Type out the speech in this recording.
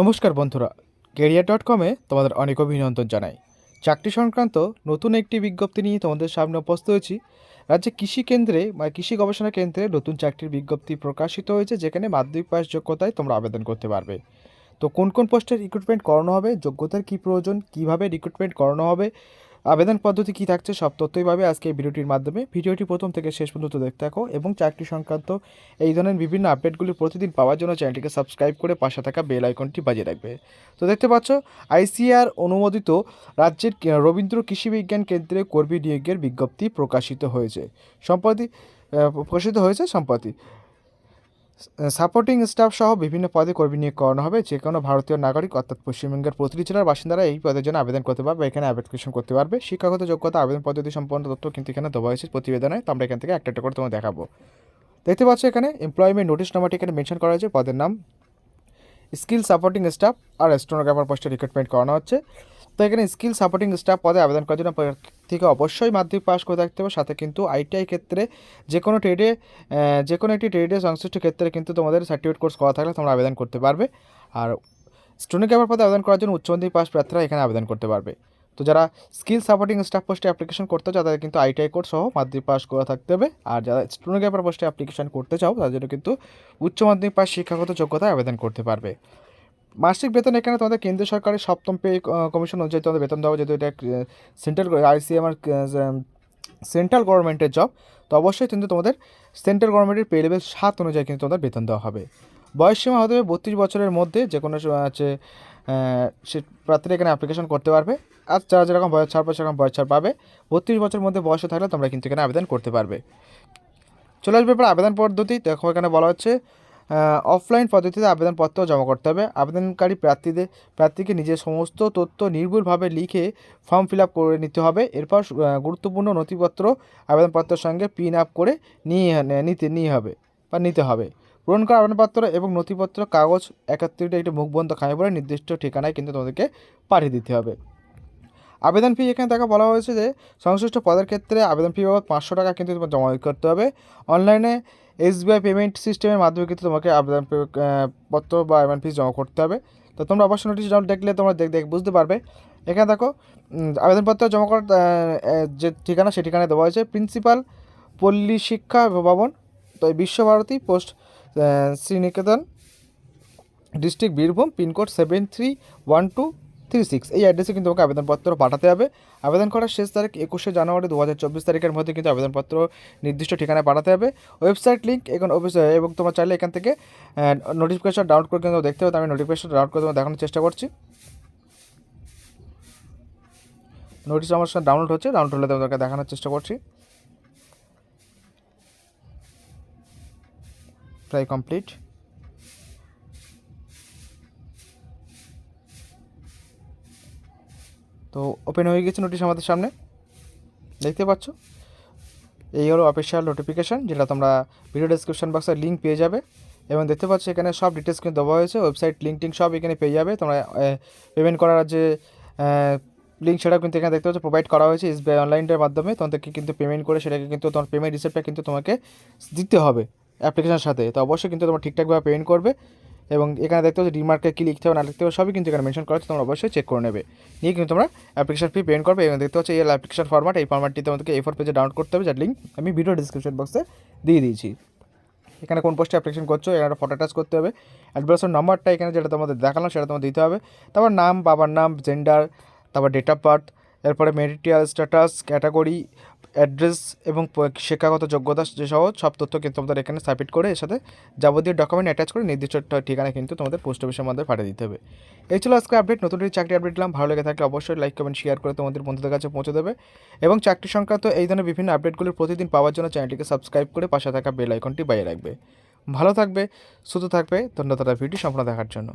নমস্কার বন্ধুরা, career dot কমে তোমাদের অনেক অভিনন্দন জানাই। চাকরি সংক্রান্ত নতুন একটি বিজ্ঞপ্তি নিয়ে তোমাদের সামনে উপস্থিত হয়েছি। রাজ্যে কৃষি কেন্দ্রে বা কৃষি গবেষণা কেন্দ্রে নতুন চাকরির বিজ্ঞপ্তি প্রকাশিত হয়েছে, যেখানে মাধ্যমিক পাস যোগ্যতায় তোমরা আবেদন করতে পারবে। তো কোন কোন পোস্টের রিক্রুটমেন্ট করানো হবে, যোগ্যতার কী প্রয়োজন, কীভাবে রিক্রুটমেন্ট করানো হবে আবেদন পদ্ধতি কী থাকছে, সব তথ্যই পাবে আজকে এই ভিডিওটির মাধ্যমে। ভিডিওটি প্রথম থেকে শেষ পর্যন্ত দেখতে থাকো এবং চাকরি সংক্রান্ত এই ধরনের বিভিন্ন আপডেটগুলি প্রতিদিন পাওয়ার জন্য চ্যানেলটিকে সাবস্ক্রাইব করে পাশে থাকা বেল আইকনটি বাজিয়ে রাখবে। তো দেখতে পাচ্ছ, আইসিআর অনুমোদিত রাজ্যের রবীন্দ্র কৃষি বিজ্ঞান কেন্দ্রে কর্মী নিয়োগের বিজ্ঞপ্তি প্রকাশিত হয়েছে। সম্প্রতি প্রকাশিত হয়েছে সম্প্রতি। সাপোর্টিং স্টাফ সহ বিভিন্ন পদে কর্মী নিয়োগ করানো হবে। যে কোনো ভারতীয় নাগরিক, অর্থাৎ পশ্চিমবঙ্গের প্রতিটি জেলার বাসিন্দারা এই পদের জন্য আবেদন করতে পারবে। এখানে অ্যাপ্লিকেশন করতে পারবে। শিক্ষাগত যোগ্যতা, আবেদন পদ্ধতি সম্পন্ন তথ্য কিন্তু এখানে দেওয়া হয়েছে প্রতিবেদনে। তো আমরা এখান থেকে একটা একটা করে তোমার দেখাবো। দেখতে পাচ্ছ এখানে এমপ্লয়মেন্ট নোটিশ নাম্বারটি এখানে মেনশন করা হয়েছে। পদের নাম স্কিল সাপোর্টিং স্টাফ আর স্টোনোগ্রাফার পোস্টে রিক্রুটমেন্ট করানো হচ্ছে। তো এখানে স্কিল সাপোর্টিং স্টাফ পদে আবেদন করার জন্য থেকে অবশ্যই মাধ্যমিক পাস করে থাকতে হবে। সাথে কিন্তু আইটিআই ক্ষেত্রে যে কোনো ট্রেডে যে কোনো একটি ট্রেডে সংশ্লিষ্ট ক্ষেত্রে কিন্তু তোমাদের সার্টিফিকেট কোর্স করা থাকলে তোমরা আবেদন করতে পারবে। আর স্টোনোগ্রাফার পদে আবেদন করার জন্য উচ্চ মাধ্যমিক পাস প্রার্থীরা এখানে আবেদন করতে পারবে। তো যারা স্কিল সাপোর্টিং স্টাফ পোস্টে অ্যাপ্লিকেশন করতে চাও, তাদের কিন্তু আইটিআই কোর্স সহ মাধ্যমিক পাস করা থাকতে হবে। আর যারা স্টুডেন্ট স্টোনোগ্রাফার পোস্টে অ্যাপ্লিকেশন করতে চাও, তাদের জন্য কিন্তু উচ্চ মাধ্যমিক পাস শিক্ষাগত যোগ্যতায় আবেদন করতে পারবে। মাসিক বেতন এখানে তোমাদের কেন্দ্র সরকারের সপ্তম পে কমিশন অনুযায়ী তোমাদের বেতন দেওয়া যেহেতু এটা সেন্ট্রাল আইসিএমআর সেন্ট্রাল গভর্নমেন্টের জব তো অবশ্যই কিন্তু তোমাদের সেন্ট্রাল গভর্নমেন্টের পে লেভেল সাত অনুযায়ী কিন্তু তোমাদের বেতন দেওয়া হবে। বয়স সীমা হতে হবে বত্রিশ বছরের মধ্যে যে কোনো হচ্ছে সে প্রার্থীরা এখানে অ্যাপ্লিকেশন করতে পারবে, আর যারা যেরকম বয়স ছাড় পাবে, সেরকম বয়স ছাড় পাবে। বত্রিশ বছরের মধ্যে বয়সে থাকলে তোমরা কিন্তু এখানে আবেদন করতে পারবে। চলে আসবে এবার আবেদন পদ্ধতি, দেখো এখানে বলা হচ্ছে অফলাইন পদ্ধতিতে আবেদনপত্র জমা করতে হবে। আবেদনকারী প্রার্থীদের, প্রার্থীকে নিজের সমস্ত তথ্য নির্ভুলভাবে লিখে ফর্ম ফিল করে নিতে হবে। এরপর গুরুত্বপূর্ণ নথিপত্র আবেদনপত্রের সঙ্গে পিন আপ করে নিয়ে নিতে, নিয়ে হবে বা নিতে হবে। পূরণ করা আবেদনপত্র এবং নথিপত্র কাগজ, একত্রিত একটি মুখবন্ধ খামে পড়ে নির্দিষ্ট ঠিকানায় কিন্তু তোমাদেরকে পাঠিয়ে দিতে হবে। আবেদন ফি এখানে দেখা বলা হয়েছে যে, সংশ্লিষ্ট পদের ক্ষেত্রে আবেদন ফি বাবদ পাঁচশো টাকা কিন্তু তোমার জমা করতে হবে। অনলাইনে এসবিআই পেমেন্ট সিস্টেমের মাধ্যমে কিন্তু তোমাকে আবেদন পত্র বা আবেদন ফি জমা করতে হবে। তো তোমরা অবশ্যই নোটিশ দেখলে তোমরা দেখ দেখ, বুঝতে পারবে। এখানে দেখো আবেদনপত্র জমা করার যে ঠিকানা সেই ঠিকানায় দেওয়া হয়েছে। প্রিন্সিপাল পল্লী শিক্ষা ভবন, তো Visva Bharati post Sriniketan, district Birbhum, pincode seven three one two three six, এই অ্যাড্রেসে কিন্তু তোমাকে আবেদনপত্র পাঠাতে হবে। আবেদন করার শেষ তারিখ একুশে জানুয়ারি দু হাজার চব্বিশ তারিখের মধ্যে কিন্তু আবেদনপত্র নির্দিষ্ট ঠিকানায় পাঠাতে হবে। ওয়েবসাইট লিঙ্ক এখন অফিস এবং তোমার চাইলে এখান থেকে নোটিফিকেশন ডাউনলোড করে কিন্তু দেখতে হবে আমি নোটিফিকেশন ডাউনলোড করে তোমার দেখানোর চেষ্টা করছি। নোটিশ আমার সাথে ডাউনলোড হচ্ছে ডাউনলোড হলে তোমাদেরকে দেখানোর চেষ্টা করছি। প্রায় কমপ্লিট তো ওপেন হয়ে গেছে নোটিশ আমাদের সামনে। দেখতে পাচ্ছ? এই হলো অফিসিয়াল নোটিফিকেশান যেটা তোমরা ভিডিও ডেসক্রিপশন বক্সে লিঙ্ক পেয়ে যাবে। এবং দেখতে পাচ্ছ এখানে সব ডিটেলস কিন্তু দেওয়া হয়েছে ওয়েবসাইট লিঙ্ক টিঙ্ক সব এখানে পেয়ে যাবে। তোমরা পেমেন্ট করার যে লিঙ্ক সেটা কিন্তু এখানে দেখতে পাচ্ছ প্রোভাইড করা হয়েছে এসবিআই অনলাইনের মাধ্যমে। তোমাদেরকে কিন্তু পেমেন্ট করে সেটাকে কিন্তু তোমার পেমেন্ট রিসিপ্টটা কিন্তু তোমাকে দিতে হবে অ্যাপ্লিকেশনের সাথে। তো অবশ্যই কিন্তু তোমরা ঠিকঠাকভাবে পেমেন্ট করবে। এবং এখানে দেখতে পাচ্ছ ডিমার্কে কী লিখতে হবে, না লিখতে হবে, সবই কিন্তু এখানে মেনশন করা হচ্ছে তোমরা অবশ্যই চেক করে নেবে। নিয়ে কিন্তু তোমরা অ্যাপ্লিকেশন ফি পেমেন্ট করবে, এবং দেখতে পাচ্ছ এই অ্যাপ্লিকেশন ফর্মাট এই ফরম্যাটটি তোমাদেরকে এই ফোর পেজে ডাউনলোড করতে হবে, যার লিঙ্ক আমি ভিডিও ডিসক্রিপশন বক্সে দিয়ে দিয়েছি। এখানে কোন পোস্টে অ্যাপ্লিকেশন করছ, এখানে একটা ফটো টাচ করতে হবে অ্যাড্রেসের নাম্বারটা এখানে যেটা তোমাদের দেখালাম, সেটা তোমাদের দিতে হবে। তারপর নাম, বাবার নাম জেন্ডার তারপর ডেট অফ বার্থ এরপরে মেরিটিয়াল স্ট্যাটাস, ক্যাটাগরি, অ্যাড্রেস এবং শিক্ষাগত যোগ্যতা সহ সব তথ্য কিন্তু তোমাদের এখানে সাবমিট করে এর সাথে যাবতীয় ডকুমেন্ট অ্যাটাচ করে নির্দিষ্ট ঠিকানা কিন্তু তোমাদের পোস্ট অফিসের মধ্যে পাঠিয়ে দিতে হবে। এই ছিল আজকে আপডেট নতুন চাকরি আপডেট দিলাম ভালো লেগে থাকলে অবশ্যই লাইক কমেন্ট শেয়ার করে তোমাদের বন্ধুদের কাছে পৌঁছে দেবে। এবং চাকরি সংক্রান্ত এই ধরনের বিভিন্ন আপডেটগুলো প্রতিদিন পাওয়ার জন্য চ্যানেলটিকে সাবস্ক্রাইব করে পাশে থাকা বেল আইকনটি বাইরে রাখবে। ভালো থাকবে, সুস্থ থাকবে। ধন্যবাদ ভিডিও সম্পূর্ণ দেখার জন্য।